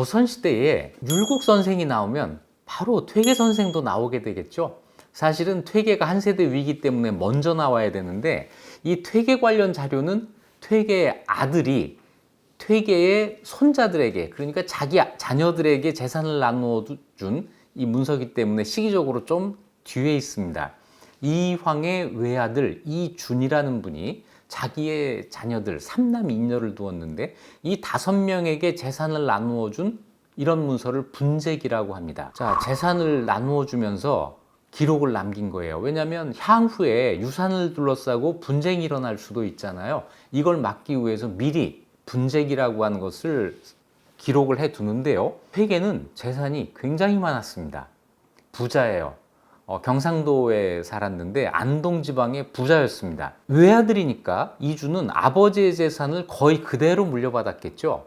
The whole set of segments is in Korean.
조선시대에 율곡 선생이 나오면 바로 퇴계 선생도 나오게 되겠죠. 사실은 퇴계가 한 세대 위기 때문에 먼저 나와야 되는데 이 퇴계 관련 자료는 퇴계의 아들이 퇴계의 손자들에게 그러니까 자기 자녀들에게 재산을 나누어 준 이 문서기 때문에 시기적으로 좀 뒤에 있습니다. 이황의 외아들 이준이라는 분이 자기의 자녀들 삼남 이녀를 두었는데 이 다섯 명에게 재산을 나누어 준 이런 문서를 분재기라고 합니다. 자, 재산을 나누어 주면서 기록을 남긴 거예요. 왜냐하면 향후에 유산을 둘러싸고 분쟁이 일어날 수도 있잖아요. 이걸 막기 위해서 미리 분재기라고 하는 것을 기록을 해 두는데요. 회계는 재산이 굉장히 많았습니다. 부자예요. 어, 경상도에 살았는데 안동 지방의 부자였습니다. 외아들이니까 이주는 아버지의 재산을 거의 그대로 물려받았겠죠.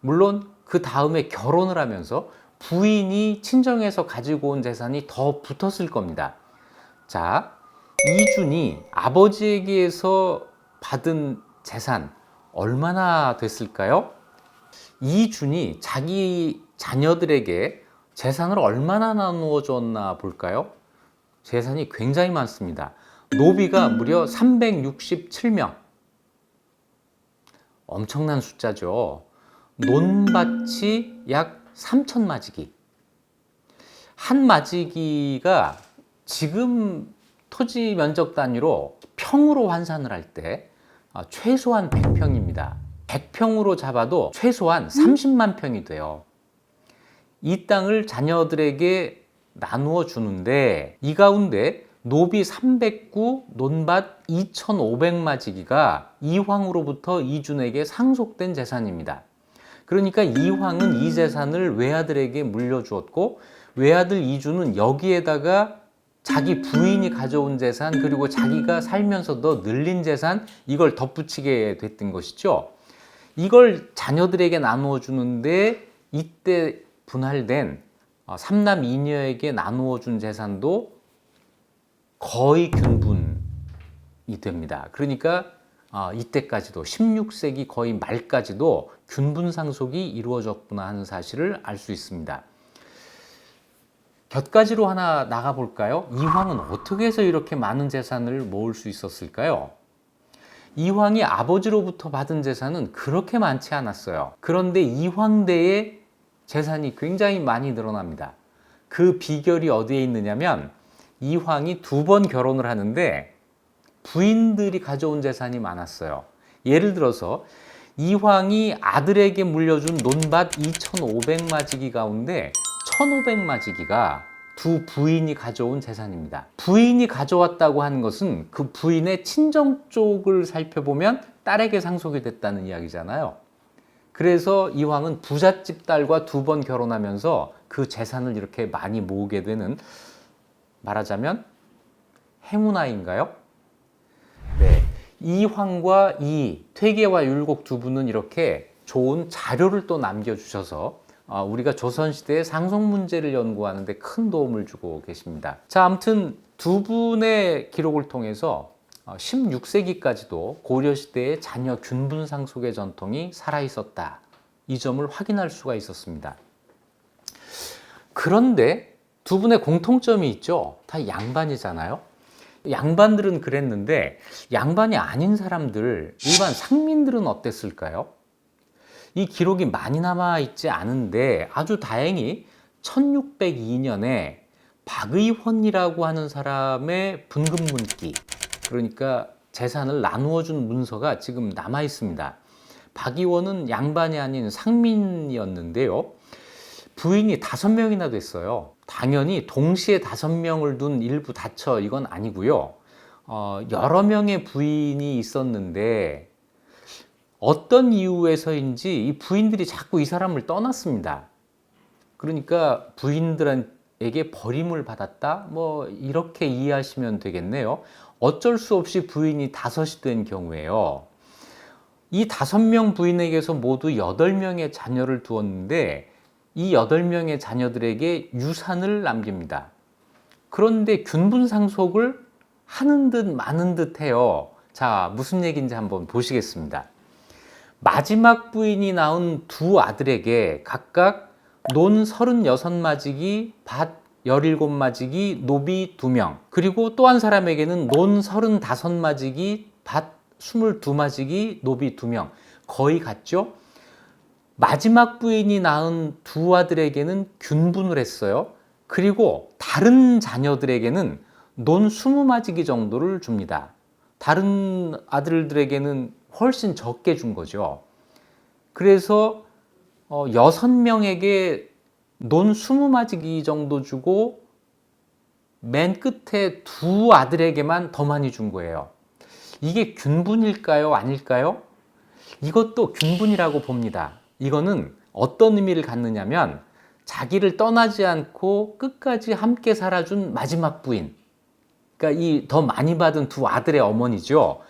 물론 그 다음에 결혼을 하면서 부인이 친정에서 가지고 온 재산이 더 붙었을 겁니다. 자, 이준이 아버지에게서 받은 재산 얼마나 됐을까요? 이준이 자기 자녀들에게 재산을 얼마나 나누어 줬나 볼까요? 재산이 굉장히 많습니다. 노비가 무려 367명. 엄청난 숫자죠. 논밭이 약 3천 마지기. 한 마지기가 지금 토지 면적 단위로 평으로 환산을 할때 아, 최소한 100평입니다. 100평으로 잡아도 최소한 30만 평이 돼요. 이 땅을 자녀들에게 나누어 주는데 이 가운데 노비 309, 논밭 2,500마지기가 이황으로부터 이준에게 상속된 재산입니다. 그러니까 이황은 이 재산을 외아들에게 물려주었고 외아들 이준은 여기에다가 자기 부인이 가져온 재산 그리고 자기가 살면서도 늘린 재산 이걸 덧붙이게 됐던 것이죠. 이걸 자녀들에게 나누어 주는데 이때 분할된 어, 삼남 이녀에게 나누어 준 재산도 거의 균분이 됩니다. 그러니까 어, 이때까지도 16세기 거의 말까지도 균분 상속이 이루어졌구나 하는 사실을 알 수 있습니다. 곁가지로 하나 나가 볼까요? 이황은 어떻게 해서 이렇게 많은 재산을 모을 수 있었을까요? 이황이 아버지로부터 받은 재산은 그렇게 많지 않았어요. 그런데 이황대의 재산이 굉장히 많이 늘어납니다. 그 비결이 어디에 있느냐면 이황이 두 번 결혼을 하는데 부인들이 가져온 재산이 많았어요. 예를 들어서 이황이 아들에게 물려준 논밭 2,500마지기 가운데 1,500마지기가 두 부인이 가져온 재산입니다. 부인이 가져왔다고 하는 것은 그 부인의 친정 쪽을 살펴보면 딸에게 상속이 됐다는 이야기잖아요. 그래서 이황은 부잣집 딸과 두 번 결혼하면서 그 재산을 이렇게 많이 모으게 되는 말하자면 행운아인가요? 네. 이황과 이 퇴계와 율곡 두 분은 이렇게 좋은 자료를 또 남겨주셔서 어, 우리가 조선시대의 상속 문제를 연구하는데 큰 도움을 주고 계십니다. 자, 아무튼 두 분의 기록을 통해서 16세기까지도 고려시대의 자녀 균분 상속의 전통이 살아 있었다. 이 점을 확인할 수가 있었습니다. 그런데 두 분의 공통점이 있죠. 다 양반이잖아요. 양반들은 그랬는데 양반이 아닌 사람들, 일반 상민들은 어땠을까요? 이 기록이 많이 남아 있지 않은데 아주 다행히 1602년에 박의헌이라고 하는 사람의 분금 문기 그러니까 재산을 나누어 준 문서가 지금 남아 있습니다. 박 의원은 양반이 아닌 상민이었는데요. 부인이 다섯 명이나 됐어요. 당연히 동시에 다섯 명을 둔 일부 다처 이건 아니고요. 어, 여러 명의 부인이 있었는데 어떤 이유에서인지 이 부인들이 자꾸 이 사람을 떠났습니다. 그러니까 부인들에게 버림을 받았다? 뭐, 이렇게 이해하시면 되겠네요. 어쩔 수 없이 부인이 다섯이 된 경우에요. 이 다섯 명 부인에게서 모두 여덟 명의 자녀를 두었는데 이 여덟 명의 자녀들에게 유산을 남깁니다. 그런데 균분 상속을 하는 듯 마는 듯 해요. 자, 무슨 얘기인지 한번 보시겠습니다. 마지막 부인이 낳은 두 아들에게 각각 논 36마지기, 밭 17마지기, 노비 2명, 그리고 또 한 사람에게는 논 35마지기, 밭 22마지기, 노비 2명. 거의 같죠? 마지막 부인이 낳은 두 아들에게는 균분을 했어요. 그리고 다른 자녀들에게는 논 20마지기 정도를 줍니다. 다른 아들들에게는 훨씬 적게 준 거죠. 그래서 어, 여섯 명에게 논 20마지기 정도 주고 맨 끝에 두 아들에게만 더 많이 준 거예요. 이게 균분일까요? 아닐까요? 이것도 균분이라고 봅니다. 이거는 어떤 의미를 갖느냐면 자기를 떠나지 않고 끝까지 함께 살아준 마지막 부인. 그러니까 이 더 많이 받은 두 아들의 어머니죠.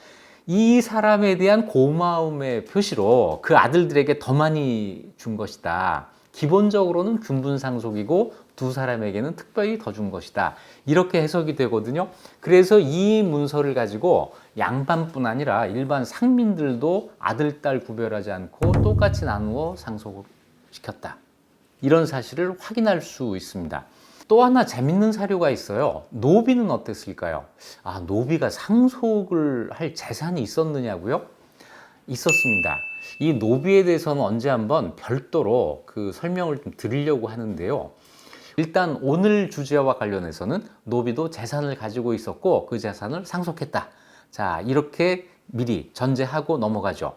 이 사람에 대한 고마움의 표시로 그 아들들에게 더 많이 준 것이다. 기본적으로는 균분 상속이고 두 사람에게는 특별히 더 준 것이다. 이렇게 해석이 되거든요. 그래서 이 문서를 가지고 양반뿐 아니라 일반 상민들도 아들, 딸 구별하지 않고 똑같이 나누어 상속을 시켰다. 이런 사실을 확인할 수 있습니다. 또 하나 재밌는 사료가 있어요. 노비는 어땠을까요? 아, 노비가 상속을 할 재산이 있었느냐고요? 있었습니다. 이 노비에 대해서는 언제 한번 별도로 그 설명을 좀 드리려고 하는데요. 일단 오늘 주제와 관련해서는 노비도 재산을 가지고 있었고 그 재산을 상속했다. 자, 이렇게 미리 전제하고 넘어가죠.